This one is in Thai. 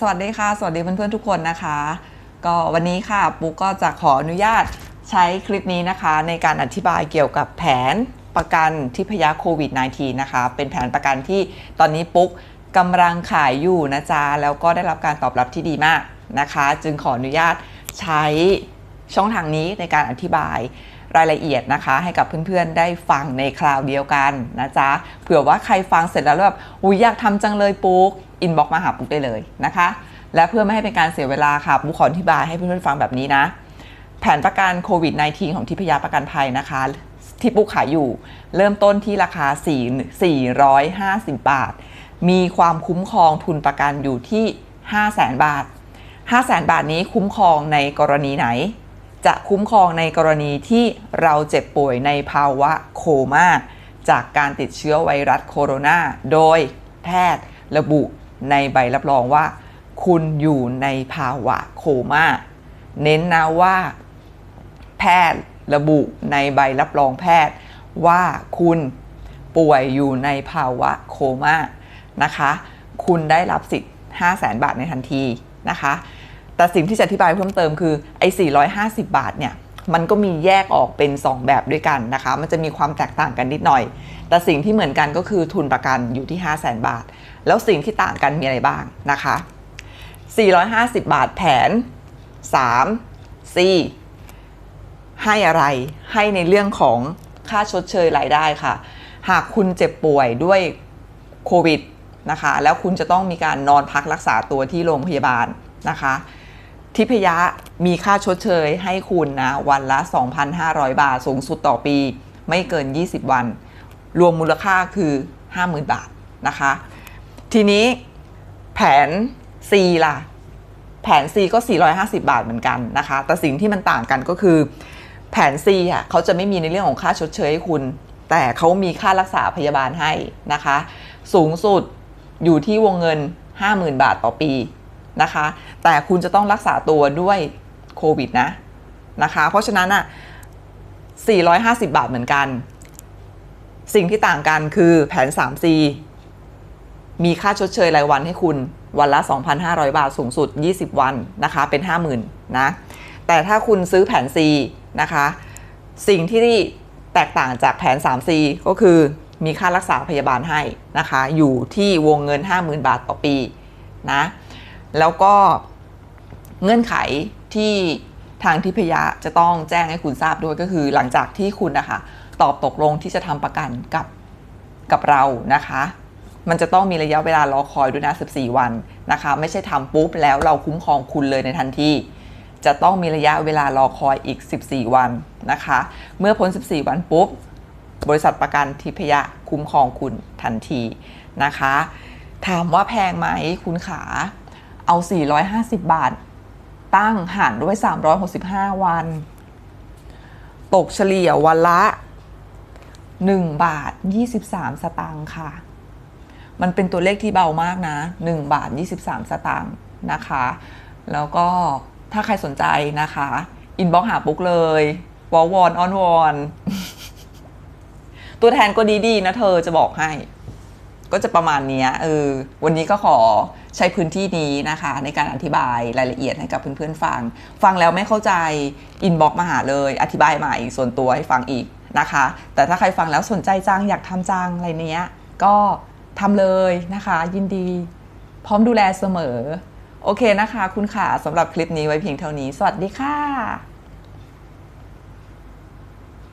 สวัสดีค่ะ สวัสดีเพื่อนๆทุกคนนะคะ ก็วันนี้ค่ะปุ๊กก็จะขออนุญาตใช้คลิปนี้นะคะ ในการอธิบายเกี่ยวกับแผนประกันทิพยาโควิด -19 นะคะ เป็นแผนประกันที่ตอนนี้ปุ๊กกำลังขายอยู่นะจ๊ะ แล้วก็ได้รับการตอบรับที่ดีมากนะคะ จึงขออนุญาตใช้ช่องทางนี้ในการอธิบายรายละเอียดนะคะ ให้กับเพื่อนๆได้ฟังในคราวเดียวกันนะจ๊ะ เผื่อว่าใครฟังเสร็จแล้วแบบอุ้ยอยากทำจังเลยปุ๊ก อินบ็อกมาหาปุ๊กได้เลยนะคะ และเพื่อไม่ให้เป็นการเสียเวลาค่ะปุ๊กขออธิบายให้เพื่อนๆฟังแบบนี้นะ แผนประกันโควิด -19 ของทิพยาประกันภัยนะคะ ที่ปุ๊กขายอยู่ เริ่มต้นที่ราคา 4 450 บาท มีความคุ้มครองทุนประกันอยู่ที่ 500,000 บาท 500,000 บาทนี้คุ้มครองในกรณีไหน จะคุ้มครองในกรณีที่เราเจ็บป่วยในภาวะโคม่าจากการติดเชื้อไวรัสโคโรนา โดยแพทย์ระบุ ในใบรับรองว่า คุณอยู่ในภาวะโคม่า เน้นนะว่า แพทย์ระบุในใบรับรองแพทย์ว่าคุณป่วยอยู่ในภาวะโคม่านะคะ คุณได้รับสิทธิ์ 5 0 0แสนบาทในทันทีนะคะ แต่สิ่งที่จะอธิบายเพิ่มเติมคือไอ้450 บาทเนี่ย มันก็มีแยกออกเป็น 2 แบบด้วยกันนะคะ มันจะมีความแตกต่างกันนิดหน่อย แต่สิ่งที่เหมือนกันก็คือทุนประกันอยู่ที่ 5 0 0แสนบาท แล้วสิ่งที่ต่างกันมีอะไรบ้างนะคะ 450 บาทแผน3 4ให้อะไรให้ในเรื่องของค่าชดเชยรายได้ค่ะ หากคุณเจ็บป่วยด้วยโควิดนะคะ แล้วคุณจะต้องมีการนอนพักรักษาตัวที่โรงพยาบาลนะคะ ทิพยะมีค่าชดเชยให้คุณนะ วันละ 2,500 บาท สูงสุดต่อปี ไม่เกิน 20 วัน รวมมูลค่าคือ 50,000 บาทนะคะ ทีนี้แผน C ล่ะ แผน C ก็ 450 บาทเหมือนกันนะคะ แต่สิ่งที่มันต่างกันก็คือ แผน C อะเขาจะไม่มีในเรื่องของค่าชดเชยให้คุณ แต่เขามีค่ารักษาพยาบาลให้นะคะ สูงสุดอยู่ที่วงเงิน 50,000 บาทต่อปี นะคะ แต่คุณจะต้องรักษาตัวด้วยโควิดนะนะคะ เพราะฉะนั้นอะ 450 บาทเหมือนกัน สิ่งที่ต่างกันคือแผน 3C มีค่าชดเชยรายวันให้คุณวันละ 2,500 บาทสูงสุด 20 วันนะคะ เป็น 50,000นะแต่ถ้าคุณซื้อแผน C นะคะ สิ่งที่แตกต่างจากแผน 3C ก็คือมีค่ารักษาพยาบาลให้นะคะ อยู่ที่วงเงิน 50,000 บาทต่อปีนะ แล้วก็เงื่อนไขที่ทางทิพยะจะต้องแจ้งให้คุณทราบด้วยก็คือหลังจากที่คุณนะคะตอบตกลงที่จะทำประกันกับกับเรานะคะ มันจะต้องมีระยะเวลารอคอยด้วยนะ 14 วันนะคะ ไม่ใช่ทำปุ๊บแล้วเราคุ้มครองคุณเลยในทันทีจะต้องมีระยะเวลารอคอยอีก 14 วันนะคะ เมื่อพ้น 14 วันปุ๊บ บริษัทประกันทิพยะคุ้มครองคุณทันทีนะคะ ถามว่าแพงไหมคุณขา เอา 450 บาท ตั้งหารด้วย 365 วัน ตกเฉลี่ยวันละ 1 บาท 23 สตางค์ค่ะ มันเป็นตัวเลขที่เบามากนะ 1 บาท 23 สตางค์นะคะ แล้วก็ถ้าใครสนใจนะคะ อินบ็อกหาปุ๊กเลยวอลวอนออนวอนตัวแทนก็ดีๆนะเธอจะบอกให้ ก็จะประมาณนี้เออ วันนี้ก็ขอ ใช้พื้นที่นี้นะคะ ในการอธิบายรายละเอียดให้กับเพื่อนๆฟัง ฟังแล้วไม่เข้าใจอินบ็อกมาหาเลย อธิบายใหม่ส่วนตัวให้ฟังอีกนะคะ แต่ถ้าใครฟังแล้วสนใจจังอยากทำจังอะไรเนี้ย ก็ทำเลยนะคะ ยินดี พร้อมดูแลเสมอ โอเคนะคะ คุณค่ะสำหรับคลิปนี้ไว้เพียงเท่านี้ สวัสดีค่ะ